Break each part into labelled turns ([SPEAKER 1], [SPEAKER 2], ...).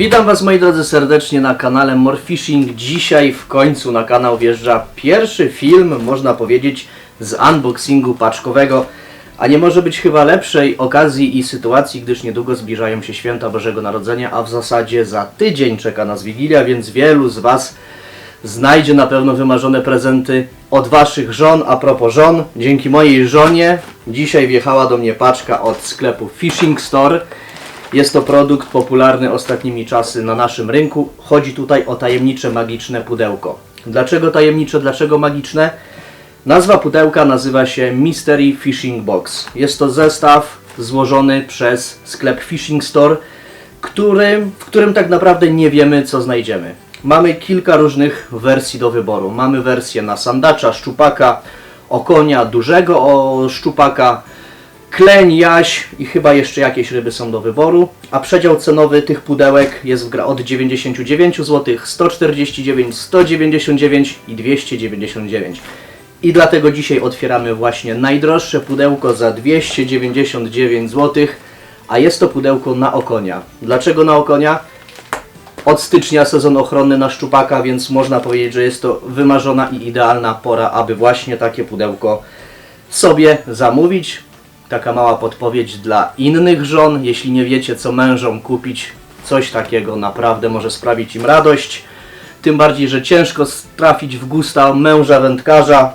[SPEAKER 1] Witam Was moi drodzy serdecznie na kanale Morfishing. Dzisiaj w końcu na kanał wjeżdża pierwszy film, można powiedzieć, z unboxingu paczkowego. A nie może być chyba lepszej okazji i sytuacji, gdyż niedługo zbliżają się święta Bożego Narodzenia, a w zasadzie za tydzień czeka nas Wigilia, więc wielu z Was znajdzie na pewno wymarzone prezenty od Waszych żon. A propos żon, dzięki mojej żonie dzisiaj wjechała do mnie paczka od sklepu Fishing Store. Jest to produkt popularny ostatnimi czasy na naszym rynku. Chodzi tutaj o tajemnicze magiczne pudełko. Dlaczego tajemnicze, dlaczego magiczne? Nazwa pudełka nazywa się Mystery Fishing Box. Jest to zestaw złożony przez sklep Fishing Store, który, w którym tak naprawdę nie wiemy co znajdziemy. Mamy kilka różnych wersji do wyboru. Mamy wersję na sandacza, szczupaka, okonia, dużego o szczupaka, kleń, jaś i chyba jeszcze jakieś ryby są do wyboru. A przedział cenowy tych pudełek jest w gra od 99 zł, 149, 199 i 299. I dlatego dzisiaj otwieramy właśnie najdroższe pudełko za 299 zł, a jest to pudełko na okonia. Dlaczego na okonia? Od stycznia sezon ochronny na szczupaka, więc można powiedzieć, że jest to wymarzona i idealna pora, aby właśnie takie pudełko sobie zamówić. Taka mała podpowiedź dla innych żon. Jeśli nie wiecie, co mężom kupić, coś takiego naprawdę może sprawić im radość. Tym bardziej, że ciężko trafić w gusta męża wędkarza,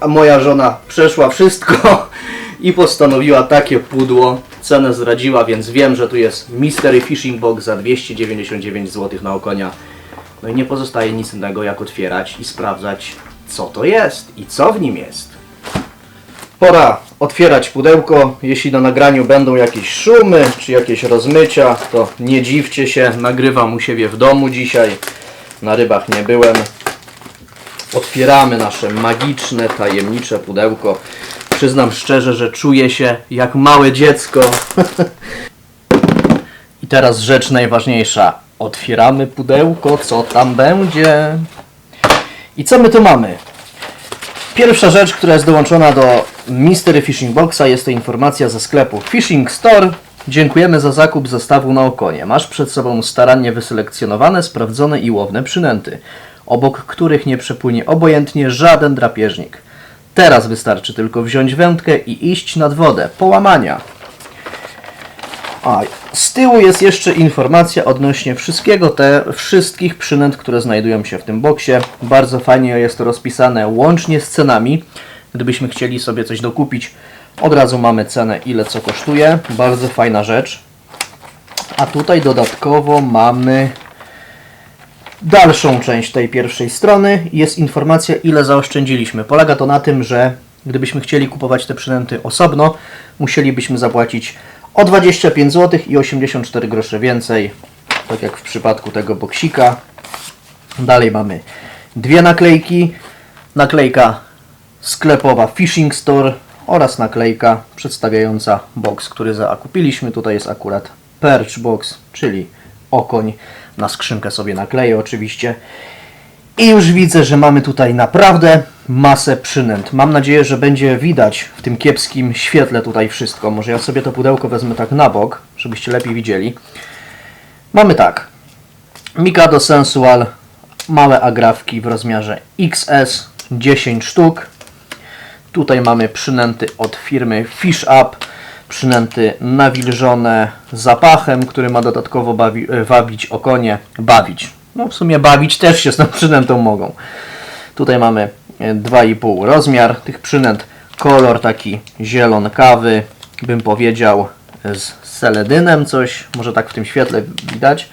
[SPEAKER 1] a moja żona przeszła wszystko i postanowiła takie pudło. Cenę zdradziła, więc wiem, że tu jest Mystery Fishing Box za 299 zł na okonia. No i nie pozostaje nic innego jak otwierać i sprawdzać, co to jest i co w nim jest. Pora otwierać pudełko. Jeśli na nagraniu będą jakieś szumy czy jakieś rozmycia, to nie dziwcie się. Nagrywam u siebie w domu dzisiaj. Na rybach nie byłem. Otwieramy nasze magiczne, tajemnicze pudełko. Przyznam szczerze, że czuję się jak małe dziecko. I teraz rzecz najważniejsza. Otwieramy pudełko, co tam będzie. I co my tu mamy? Pierwsza rzecz, która jest dołączona do Mystery Fishing Boxa jest to informacja ze sklepu Fishing Store. Dziękujemy za zakup zestawu na okonie. Masz przed sobą starannie wyselekcjonowane, sprawdzone i łowne przynęty, obok których nie przepłynie obojętnie żaden drapieżnik. Teraz wystarczy tylko wziąć wędkę i iść nad wodę. Połamania. A, z tyłu jest jeszcze informacja odnośnie wszystkiego, te wszystkich przynęt, które znajdują się w tym boksie. Bardzo fajnie jest to rozpisane łącznie z cenami. Gdybyśmy chcieli sobie coś dokupić, od razu mamy cenę, ile co kosztuje. Bardzo fajna rzecz. A tutaj dodatkowo mamy dalszą część tej pierwszej strony. Jest informacja, ile zaoszczędziliśmy. Polega to na tym, że gdybyśmy chcieli kupować te przynęty osobno, musielibyśmy zapłacić o 25 zł i 84 grosze więcej, tak jak w przypadku tego boksika. Dalej mamy dwie naklejki. Naklejka sklepowa Fishing Store oraz naklejka przedstawiająca box, który zakupiliśmy. Tutaj jest akurat Perch Box, czyli okoń. Na skrzynkę sobie nakleję oczywiście. I już widzę, że mamy tutaj naprawdę masę przynęt. Mam nadzieję, że będzie widać w tym kiepskim świetle tutaj wszystko. Może ja sobie to pudełko wezmę tak na bok, żebyście lepiej widzieli. Mamy tak. Mikado Sensual, małe agrafki w rozmiarze XS, 10 sztuk. Tutaj mamy przynęty od firmy Fish Up, przynęty nawilżone zapachem, który ma dodatkowo bawi, e, wabić okonie. Bawić. No w sumie bawić też się z tą przynętą mogą. Tutaj mamy e, 2,5 rozmiar tych przynęt. Kolor taki zielonkawy, bym powiedział z seledynem coś. Może tak w tym świetle widać.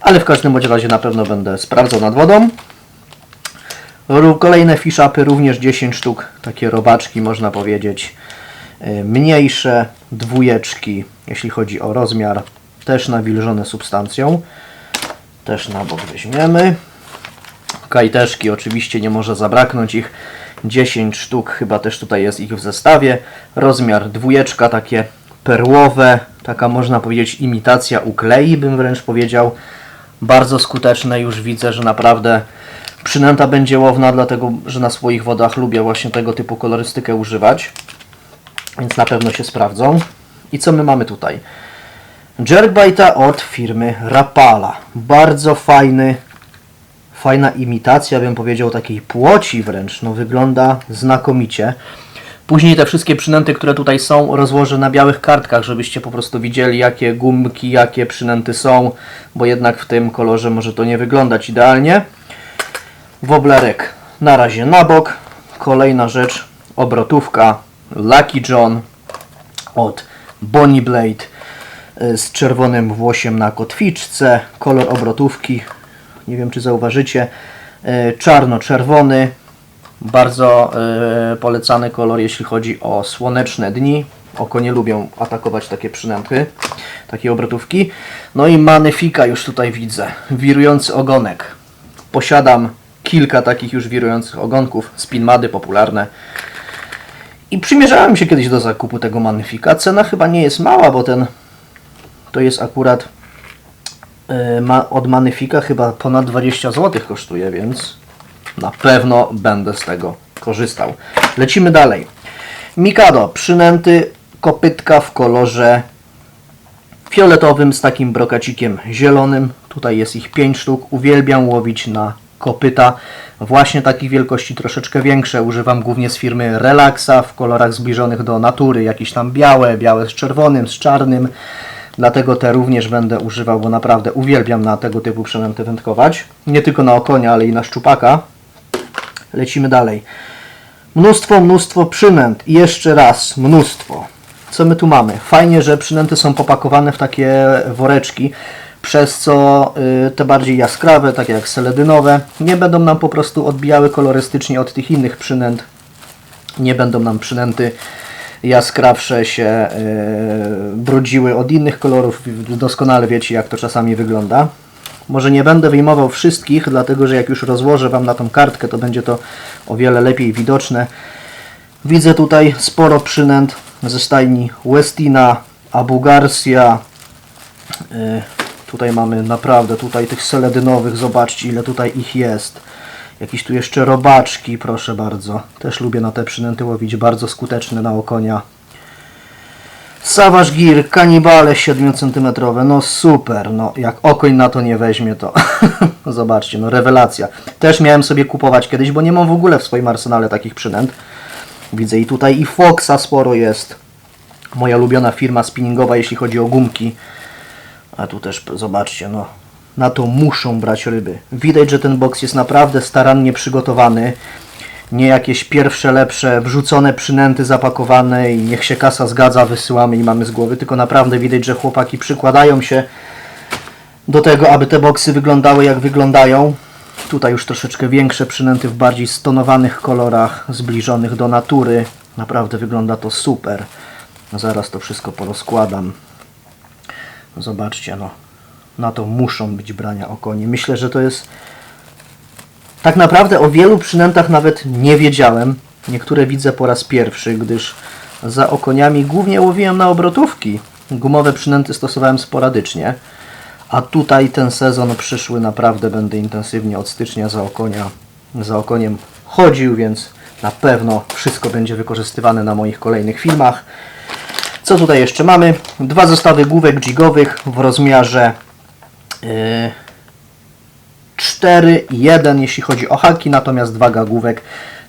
[SPEAKER 1] Ale w każdym razie na pewno będę sprawdzał nad wodą. Kolejne fish-upy, również 10 sztuk, takie robaczki można powiedzieć. Y, Mniejsze dwójeczki, jeśli chodzi o rozmiar, też nawilżone substancją. Też na bok weźmiemy. Kajteszki oczywiście nie może zabraknąć ich. 10 sztuk, chyba też tutaj jest ich w zestawie. Rozmiar dwójeczka, takie perłowe, taka można powiedzieć imitacja uklei, bym wręcz powiedział. Bardzo skuteczne, już widzę, że naprawdę przynęta będzie łowna, dlatego że na swoich wodach lubię właśnie tego typu kolorystykę używać. Więc na pewno się sprawdzą. I co my mamy tutaj? Jerkbaita od firmy Rapala. Bardzo fajny, fajna imitacja, bym powiedział, takiej płoci wręcz. No wygląda znakomicie. Później te wszystkie przynęty, które tutaj są, rozłożę na białych kartkach, żebyście po prostu widzieli, jakie gumki, jakie przynęty są, bo jednak w tym kolorze może to nie wyglądać idealnie. Woblerek na razie na bok. Kolejna rzecz, obrotówka Lucky John od Bonnie Blade y, z czerwonym włosiem na kotwiczce. Kolor obrotówki, nie wiem czy zauważycie, y, czarno-czerwony. Bardzo y, polecany kolor, jeśli chodzi o słoneczne dni. Oko nie lubią atakować takie przynęty, takie obrotówki. No i Magnifika już tutaj widzę. Wirujący ogonek. Posiadam kilka takich już wirujących ogonków. Spinmady popularne. I przymierzałem się kiedyś do zakupu tego Magnifika. Cena chyba nie jest mała, bo ten to jest akurat y, ma, od Magnifika chyba ponad 20 zł kosztuje, więc na pewno będę z tego korzystał. Lecimy dalej. Mikado, przynęty kopytka w kolorze fioletowym z takim brokacikiem zielonym. Tutaj jest ich 5 sztuk. Uwielbiam łowić na kopyta. Właśnie takich wielkości troszeczkę większe. Używam głównie z firmy Relaxa w kolorach zbliżonych do natury. Jakieś tam białe, białe z czerwonym, z czarnym. Dlatego te również będę używał, bo naprawdę uwielbiam na tego typu przynęty wędkować. Nie tylko na okonia, ale i na szczupaka. Lecimy dalej. Mnóstwo, mnóstwo przynęt. I jeszcze raz, mnóstwo. Co my tu mamy? Fajnie, że przynęty są popakowane w takie woreczki, przez co y, te bardziej jaskrawe, takie jak seledynowe, nie będą nam po prostu odbijały kolorystycznie od tych innych przynęt. Nie będą nam przynęty jaskrawsze się y, brudziły od innych kolorów. Doskonale wiecie, jak to czasami wygląda. Może nie będę wyjmował wszystkich, dlatego że jak już rozłożę Wam na tą kartkę, to będzie to o wiele lepiej widoczne. Widzę tutaj sporo przynęt ze stajni Westina, Abu Garcia. Tutaj mamy naprawdę tutaj tych seledynowych, zobaczcie ile tutaj ich jest. Jakieś tu jeszcze robaczki, proszę bardzo. Też lubię na te przynęty łowić, bardzo skuteczne na okonia. Savage Gear, kanibale 7 cm, no super, no jak okoń na to nie weźmie to, zobaczcie, no rewelacja. Też miałem sobie kupować kiedyś, bo nie mam w ogóle w swoim arsenale takich przynęt. Widzę i tutaj i Foxa sporo jest. Moja ulubiona firma spinningowa, jeśli chodzi o gumki. A tu też zobaczcie, no na to muszą brać ryby. Widać, że ten boks jest naprawdę starannie przygotowany. Nie jakieś pierwsze, lepsze, wrzucone przynęty zapakowane i niech się kasa zgadza, wysyłamy i mamy z głowy. Tylko naprawdę widać, że chłopaki przykładają się do tego, aby te boksy wyglądały jak wyglądają. Tutaj już troszeczkę większe przynęty w bardziej stonowanych kolorach, zbliżonych do natury. Naprawdę wygląda to super. No zaraz to wszystko porozkładam. Zobaczcie, no. Na to muszą być brania okonie. Myślę, że to jest... Tak naprawdę o wielu przynętach nawet nie wiedziałem. Niektóre widzę po raz pierwszy, gdyż za okoniami głównie łowiłem na obrotówki. Gumowe przynęty stosowałem sporadycznie. A tutaj ten sezon przyszły naprawdę będę intensywnie od stycznia za okonia, za okoniem chodził, więc na pewno wszystko będzie wykorzystywane na moich kolejnych filmach. Co tutaj jeszcze mamy? Dwa zestawy główek jigowych w rozmiarze yy, 4 i 1 jeśli chodzi o haki, natomiast waga główek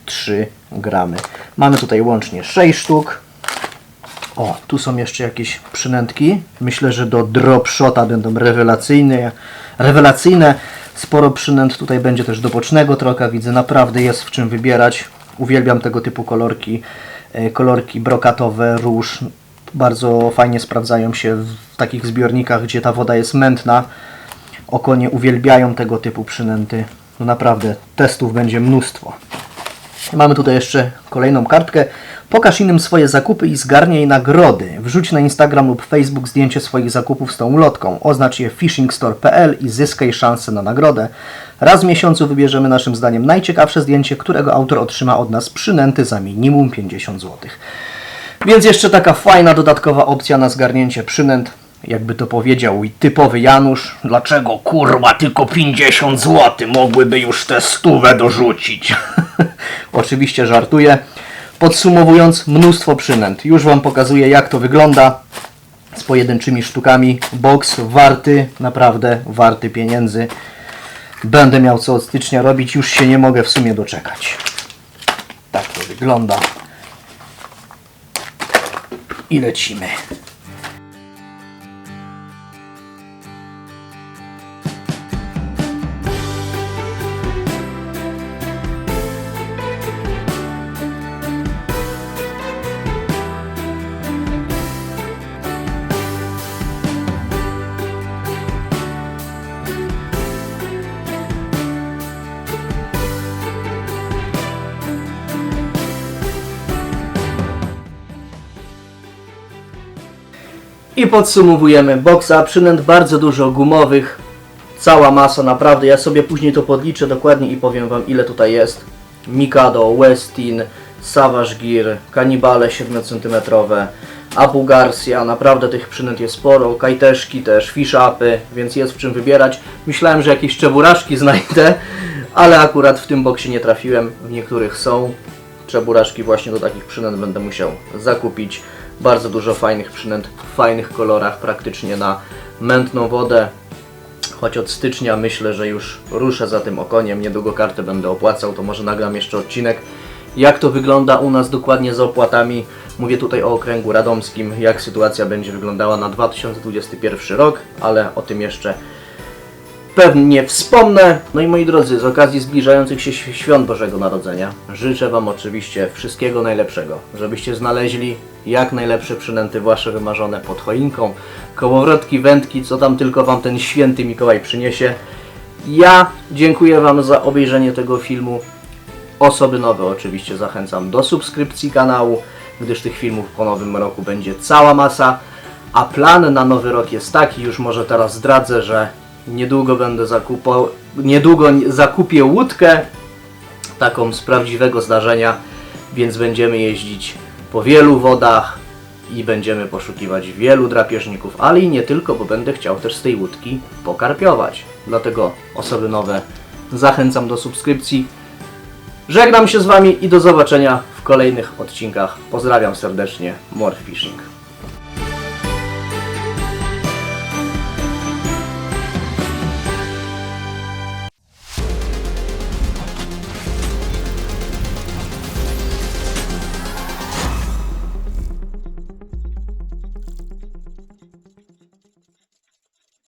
[SPEAKER 1] 3 gramy. Mamy tutaj łącznie 6 sztuk. O, tu są jeszcze jakieś przynętki. Myślę, że do drop shota będą rewelacyjne. rewelacyjne. Sporo przynęt tutaj będzie też do bocznego troka. Widzę, naprawdę jest w czym wybierać. Uwielbiam tego typu kolorki. E, Kolorki brokatowe, róż. Bardzo fajnie sprawdzają się w takich zbiornikach, gdzie ta woda jest mętna. Okonie uwielbiają tego typu przynęty. No naprawdę, testów będzie mnóstwo. Mamy tutaj jeszcze kolejną kartkę. Pokaż innym swoje zakupy i zgarnij nagrody. Wrzuć na Instagram lub Facebook zdjęcie swoich zakupów z tą ulotką. Oznacz je fishingstore.pl i zyskaj szansę na nagrodę. Raz w miesiącu wybierzemy naszym zdaniem najciekawsze zdjęcie, którego autor otrzyma od nas przynęty za minimum 50 zł. Więc jeszcze taka fajna dodatkowa opcja na zgarnięcie przynęt. Jakby to powiedział mój typowy Janusz. Dlaczego kurwa tylko 50 zł? Mogłyby już tę stówę dorzucić. Oczywiście żartuję. Podsumowując, mnóstwo przynęt. Już Wam pokazuję jak to wygląda. z pojedynczymi sztukami. Box warty, naprawdę warty pieniędzy. Będę miał co od stycznia robić, już się nie mogę w sumie doczekać. Tak to wygląda. I lecimy. I podsumowujemy boxa, przynęt bardzo dużo gumowych, cała masa naprawdę, ja sobie później to podliczę dokładnie i powiem Wam ile tutaj jest. Mikado, Westin, Savage Gear, Kanibale 7 cm, Abu Garcia, naprawdę tych przynęt jest sporo, kajteszki też, fish upy, więc jest w czym wybierać. Myślałem, że jakieś czeburaszki znajdę, ale akurat w tym boksie nie trafiłem, w niektórych są. Czeburaszki właśnie do takich przynęt będę musiał zakupić. Bardzo dużo fajnych przynęt w fajnych kolorach, praktycznie na mętną wodę. Choć od stycznia myślę, że już ruszę za tym okoniem, niedługo kartę będę opłacał, to może nagram jeszcze odcinek. Jak to wygląda u nas dokładnie z opłatami? Mówię tutaj o okręgu radomskim, jak sytuacja będzie wyglądała na 2021 rok, ale o tym jeszcze pewnie wspomnę. No i moi drodzy, z okazji zbliżających się św- świąt Bożego Narodzenia życzę Wam oczywiście wszystkiego najlepszego, żebyście znaleźli jak najlepsze przynęty Wasze wymarzone pod choinką, kołowrotki, wędki, co tam tylko Wam ten święty Mikołaj przyniesie. Ja dziękuję Wam za obejrzenie tego filmu. Osoby nowe oczywiście zachęcam do subskrypcji kanału, gdyż tych filmów po nowym roku będzie cała masa. A plan na nowy rok jest taki, już może teraz zdradzę, że niedługo będę zakupał, niedługo zakupię łódkę, taką z prawdziwego zdarzenia, więc będziemy jeździć po wielu wodach i będziemy poszukiwać wielu drapieżników, ale i nie tylko, bo będę chciał też z tej łódki pokarpiować. Dlatego osoby nowe zachęcam do subskrypcji. Żegnam się z Wami i do zobaczenia w kolejnych odcinkach. Pozdrawiam serdecznie, Morph Fishing.